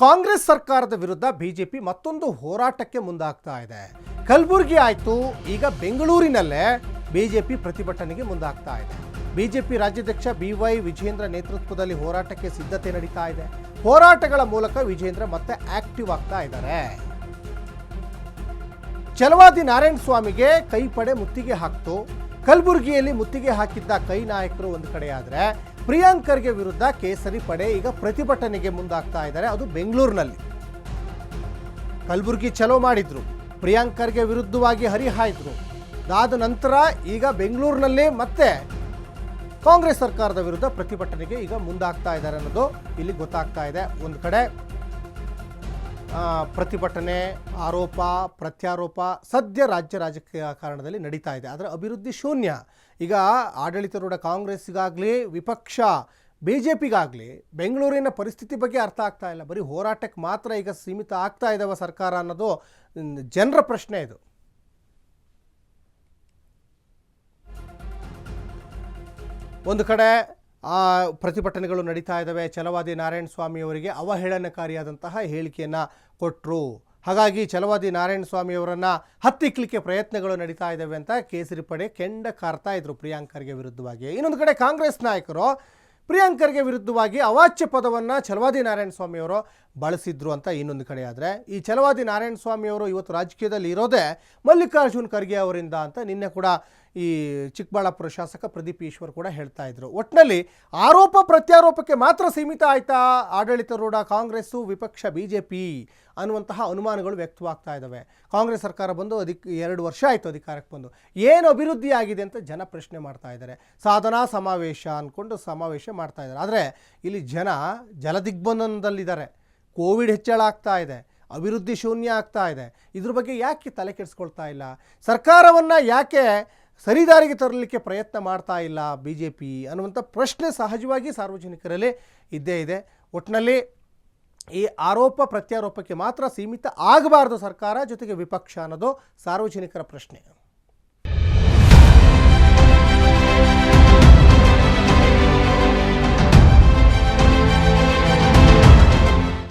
ಕಾಂಗ್ರೆಸ್ ಸರ್ಕಾರದ ವಿರುದ್ಧ ಬಿಜೆಪಿ ಮತ್ತೊಂದು ಹೋರಾಟಕ್ಕೆ ಮುಂದಾಗ್ತಾ ಇದೆ. ಕಲಬುರಗಿ ಆಯಿತು, ಈಗ ಬೆಂಗಳೂರಿನಲ್ಲೇ ಬಿಜೆಪಿ ಪ್ರತಿಭಟನೆಗೆ ಮುಂದಾಗ್ತಾ ಇದೆ. ಬಿಜೆಪಿ ರಾಜ್ಯಾಧ್ಯಕ್ಷ ಬಿ ವೈ ವಿಜೇಂದ್ರ ನೇತೃತ್ವದಲ್ಲಿ ಹೋರಾಟಕ್ಕೆ ಸಿದ್ಧತೆ ನಡೀತಾ ಇದೆ. ಹೋರಾಟಗಳ ಮೂಲಕ ವಿಜೇಂದ್ರ ಮತ್ತೆ ಆಕ್ಟಿವ್ ಆಗ್ತಾ ಇದ್ದಾರೆ. ಚಲವಾದಿ ನಾರಾಯಣ ಸ್ವಾಮಿಗೆ ಕೈ ಪಡೆ ಮುತ್ತಿಗೆ ಹಾಕ್ತು. ಕಲಬುರಗಿಯಲ್ಲಿ ಮುತ್ತಿಗೆ ಹಾಕಿದ್ದ ಕೈ ನಾಯಕರು ಒಂದು ಕಡೆ ಪ್ರಿಯಾಂಕರ್ಗೆ ವಿರುದ್ಧ ಕೇಸರಿ ಪಡೆ ಈಗ ಪ್ರತಿಭಟನೆಗೆ ಮುಂದಾಗ್ತಾ ಇದ್ದಾರೆ. ಅದು ಬೆಂಗಳೂರಿನಲ್ಲಿ. ಕಲಬುರಗಿ ಚಲೋ ಮಾಡಿದ್ರು. ಪ್ರಿಯಾಂಕರ್ಗೆ ವಿರುದ್ಧವಾಗಿ ಹರಿಹಾಯಿದ್ರು. ಅದಾದ ನಂತರ ಈಗ ಬೆಂಗಳೂರಿನಲ್ಲಿ ಮತ್ತೆ ಕಾಂಗ್ರೆಸ್ ಸರ್ಕಾರದ ವಿರುದ್ಧ ಪ್ರತಿಭಟನೆಗೆ ಈಗ ಮುಂದಾಗ್ತಾ ಇದ್ದಾರೆ ಅನ್ನೋದು ಇಲ್ಲಿ ಗೊತ್ತಾಗ್ತಾ ಇದೆ. ಒಂದು ಕಡೆ ಪ್ರತಿಭಟನೆ, ಆರೋಪ, ಪ್ರತ್ಯಾರೋಪ ಸದ್ಯ ರಾಜ್ಯ ರಾಜಕೀಯ ಕಾರಣದಲ್ಲಿ ನಡೀತಾ ಇದೆ. ಆದರೆ ಅಭಿವೃದ್ಧಿ ಶೂನ್ಯ. ಈಗ ಆಡಳಿತಾರೂಢ ಕಾಂಗ್ರೆಸ್ಗಾಗಲಿ ವಿಪಕ್ಷ ಬಿ ಜೆ ಪಿಗಾಗಲಿ ಬೆಂಗಳೂರಿನ ಪರಿಸ್ಥಿತಿ ಬಗ್ಗೆ ಅರ್ಥ ಆಗ್ತಾ ಇಲ್ಲ. ಬರೀ ಹೋರಾಟಕ್ಕೆ ಮಾತ್ರ ಈಗ ಸೀಮಿತ ಆಗ್ತಾ ಇದ್ದಾವ ಸರ್ಕಾರ ಅನ್ನೋದು ಜನರ ಪ್ರಶ್ನೆ ಇದು. ಒಂದು ಕಡೆ ಆ ಪ್ರತಿಭಟನೆಗಳು ನಡೀತಾ ಇದ್ದಾವೆ. ಚಲವಾದಿ ನಾರಾಯಣ ಸ್ವಾಮಿಯವರಿಗೆ ಅವಹೇಳನಕಾರಿಯಾದಂತಹ ಹೇಳಿಕೆಯನ್ನು ಕೊಟ್ಟರು ಹಾಗಾಗಿ ಚಲವಾದಿ ನಾರಾಯಣ ಸ್ವಾಮಿಯವರನ್ನು ಹತ್ತಿಕ್ಕಲಿಕ್ಕೆ ಪ್ರಯತ್ನಗಳು ನಡೀತಾ ಇದ್ದಾವೆ ಅಂತ ಕೇಸರಿ ಪಡೆ ಕೆಂಡ ಕಾರ್ತಾ ಇದ್ರು ಪ್ರಿಯಾಂಕರ್ಗೆ ವಿರುದ್ಧವಾಗಿ. ಇನ್ನೊಂದು ಕಡೆ ಕಾಂಗ್ರೆಸ್ ನಾಯಕರು ಪ್ರಿಯಾಂಕರ್ಗೆ ವಿರುದ್ಧವಾಗಿ ಅವಾಚ್ಯ ಪದವನ್ನು ಛಲವಾದಿ ನಾರಾಯಣ ಸ್ವಾಮಿಯವರು ಬಳಸಿದ್ರು ಅಂತ ಇನ್ನೊಂದು ಕಡೆ ಆದರೆ, ಈ ಚಲವಾದಿ ನಾರಾಯಣ ಸ್ವಾಮಿಯವರು ಇವತ್ತು ರಾಜಕೀಯದಲ್ಲಿ ಇರೋದೇ ಮಲ್ಲಿಕಾರ್ಜುನ್ ಖರ್ಗೆ ಅವರಿಂದ ಅಂತ ನಿನ್ನೆ ಕೂಡ ಈ ಚಿಕ್ಕಬಳ್ಳಾಪುರ ಶಾಸಕ ಪ್ರದೀಪ್ ಈಶ್ವರ್ ಕೂಡ ಹೇಳ್ತಾ ಇದ್ರು. ಒಟ್ಟಿನಲ್ಲಿ ಆರೋಪ ಪ್ರತ್ಯಾರೋಪಕ್ಕೆ ಮಾತ್ರ ಸೀಮಿತ ಆಯ್ತಾ? ಆಡಳಿತಾರೂಢ ಕಾಂಗ್ರೆಸ್ಸು, ವಿಪಕ್ಷ ಬಿ ಜೆ ಪಿ ಅನ್ನುವಂತಹ ಅನುಮಾನಗಳು ವ್ಯಕ್ತವಾಗ್ತಾ ಇದ್ದಾವೆ ಕಾಂಗ್ರೆಸ್ ಸರ್ಕಾರ ಬಂದು ಅಧಿಕ, ಎರಡು ವರ್ಷ ಆಯಿತು ಅಧಿಕಾರಕ್ಕೆ ಬಂದು. ಏನು ಅಭಿವೃದ್ಧಿ ಆಗಿದೆ ಅಂತ ಜನ ಪ್ರಶ್ನೆ ಮಾಡ್ತಾ ಇದ್ದಾರೆ ಸಾಧನಾ ಸಮಾವೇಶ ಅಂದ್ಕೊಂಡು ಸಮಾವೇಶ ಮಾಡ್ತಾ ಇದ್ದಾರೆ ಆದರೆ ಇಲ್ಲಿ ಜನ ಜಲದಿಗ್ಬಂಧನದಲ್ಲಿದ್ದಾರೆ. ಕೋವಿಡ್ ಹೆಚ್ಚಳ ಆಗ್ತಾ ಇದೆ. ಅಭಿವೃದ್ಧಿ ಶೂನ್ಯ ಆಗ್ತಾ ಇದೆ. ಇದ್ರ ಬಗ್ಗೆ ಯಾಕೆ ತಲೆ ಕೆಡಿಸ್ಕೊಳ್ತಾ ಇಲ್ಲ? ಸರ್ಕಾರವನ್ನು ಯಾಕೆ ಸರಿದಾರಿಗೆ ತರಲಿಕ್ಕೆ ಪ್ರಯತ್ನ ಮಾಡ್ತಾ ಇಲ್ಲ ಬಿ ಜೆ ಪಿ ಅನ್ನುವಂಥ ಪ್ರಶ್ನೆ ಸಹಜವಾಗಿ ಸಾರ್ವಜನಿಕರಲ್ಲಿ ಇದ್ದೇ ಇದೆ. ಒಟ್ಟಿನಲ್ಲಿ ಈ ಆರೋಪ ಪ್ರತ್ಯಾರೋಪಕ್ಕೆ ಮಾತ್ರ ಸೀಮಿತ ಆಗಬಾರ್ದು ಸರ್ಕಾರ, ಜೊತೆಗೆ ವಿಪಕ್ಷ ಅನ್ನೋದು ಸಾರ್ವಜನಿಕರ ಪ್ರಶ್ನೆ.